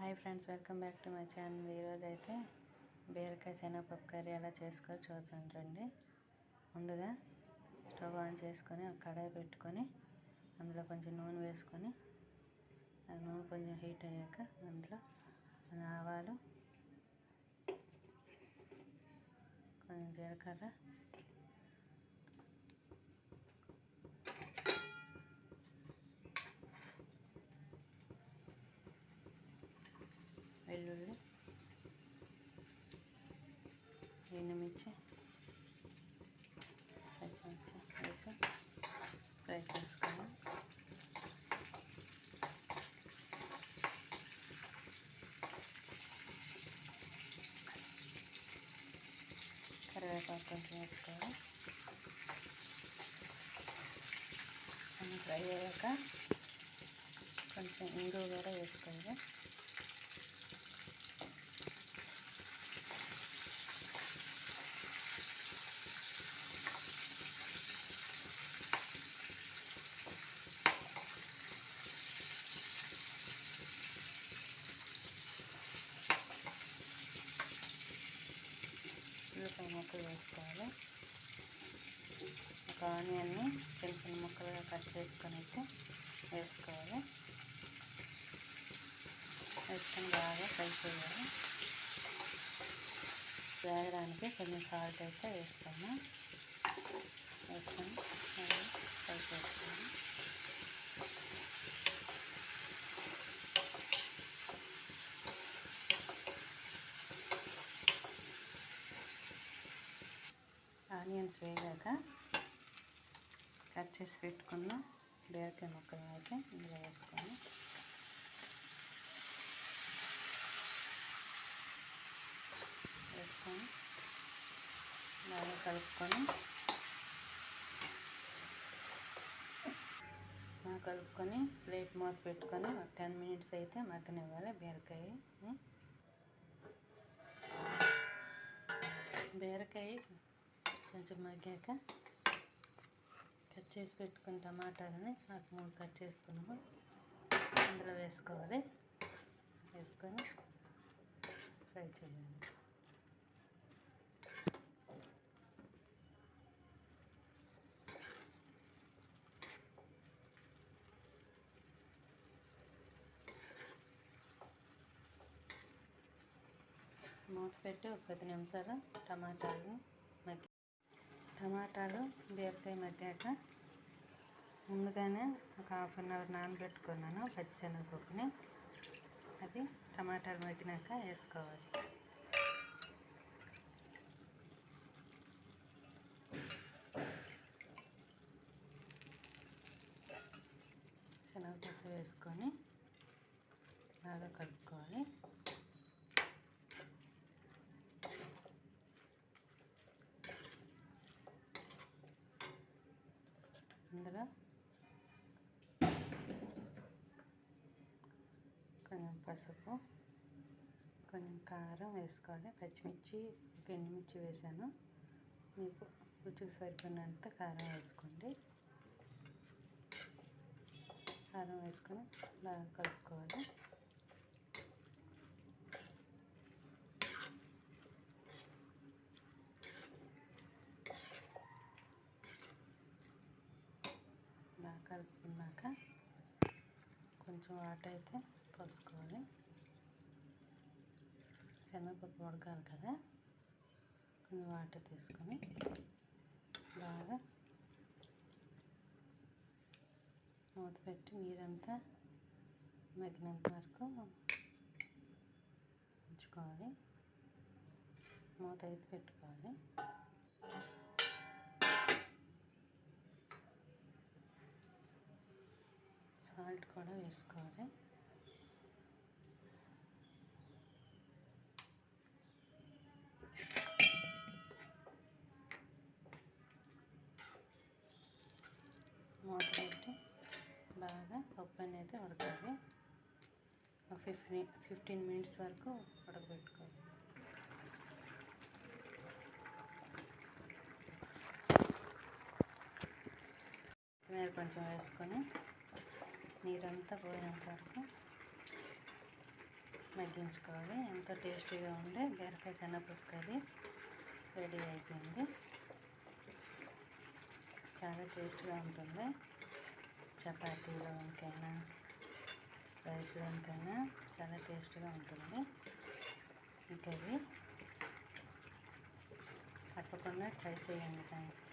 Hi friends welcome back to my channel. ఈరోజు అయితే బీరకాయ శనగపప్పు కర్రీ ఎలా చేసుకోవాలో చూద్దాం రండి. ముందుగా స్టవ్ ఆన్ చేసుకొని ఒక కడాయి పెట్టుకొని అందులో కొంచెం నూనె వేసుకొని ఆ నూనె కొంచెం హీట్ అయ్యాక అందులో ఆవాలు కొంచెం జీలకర్ర వెల్లుల్లి ఎండుమిర్చి పచ్చిమిర్చి వేసి ఫ్రై చేసుకోవాలి కరివేపాకు కొంచెం వేసుకోవాలి. అన్నీ ఫ్రై అయ్యాక కొంచెం ఇంగు కూడా వేసుకోవాలి. ఉల్లిపాయ ముక్కలు వేసుకోవాలి. ఒక ఆనియన్ని చిన్న చిన్న ముక్కలుగా కట్ చేసుకొని అయితే వేసుకోవాలి. వేసుకొని బాగా ఫ్రై చేయాలి వేగడానికి కొంచెం సాల్ట్ అయితే వేస్తాము. వేసుకొని ఫ్రై చేస్తాము ఆనియన్స్ వేగాక కట్ చేసి పెట్టుకున్న బీరకాయ ముక్కలు అయితే ఇందులో వేసుకొని వేసుకొని బాగా కలుపుకొని బాగా కలుపుకొని ప్లేట్ మూత పెట్టుకొని ఒక టెన్ మినిట్స్ అయితే మగ్గనివ్వాలి బీరకాయ బీరకాయ కొంచెం మగ్గాక కట్ చేసి పెట్టుకున్న టమాటాలని నాకు మూడు కట్ చేసుకున్నాము. అందులో వేసుకోవాలి. వేసుకొని ఫ్రై చేయాలి. మూత పెట్టి ఒక పది నిమిషాలు టమాటాలు టమాటాలు బీరకాయ మగ్గాక ముందుగానే ఒక హాఫ్ అన్ అవర్ నానబెట్టుకున్నాను పచ్చిశనగపప్పుని. అది టమాటాలు మగ్గినాక వేసుకోవాలి. శనగపప్పు వేసుకొని బాగా కలుపుకోవాలి ఇందులో కొంచెం పసుపు కొంచెం కారం వేసుకోవాలి. పచ్చిమిర్చి ఒక ఎండుమిర్చి వేసాను. మీకు రుచికి సరిపోయినంత కారం వేసుకోండి. కారం వేసుకొని బాగా కలుపుకోవాలి. బాగా కలుపుకున్నాక కొంచెం వాటర్ అయితే పోసుకోవాలి. శనగపప్పు ఉడకాలి కదా. కొన్ని వాటర్ తీసుకొని బాగా మూత పెట్టి నీరంతా మగ్గినంత వరకు ఉంచుకోవాలి. మూత అయితే పెట్టుకోవాలి. సాల్ట్ కూడా వేసుకోవాలి. పప్పు అనేది ఉడకాలి ఒక ఫిఫ్టీన్ ఫిఫ్టీన్ మినిట్స్ వరకు ఉడకబెట్టుకోవాలి. కొత్తిమీర కొంచెం వేసుకొని నీరంతా పోయినంత వరకు మగ్గించుకోవాలి. ఎంతో టేస్టీగా ఉండే బీరకాయ శనగపప్పు కర్రీ రెడీ అయిపోయింది. చాలా టేస్ట్గా ఉంటుంది. చపాతీలోనికైనా రైస్లోనికైనా చాలా టేస్ట్గా ఉంటుంది. ఇంకా ఇది తప్పకుండా ట్రై చేయండి థ్యాంక్స్.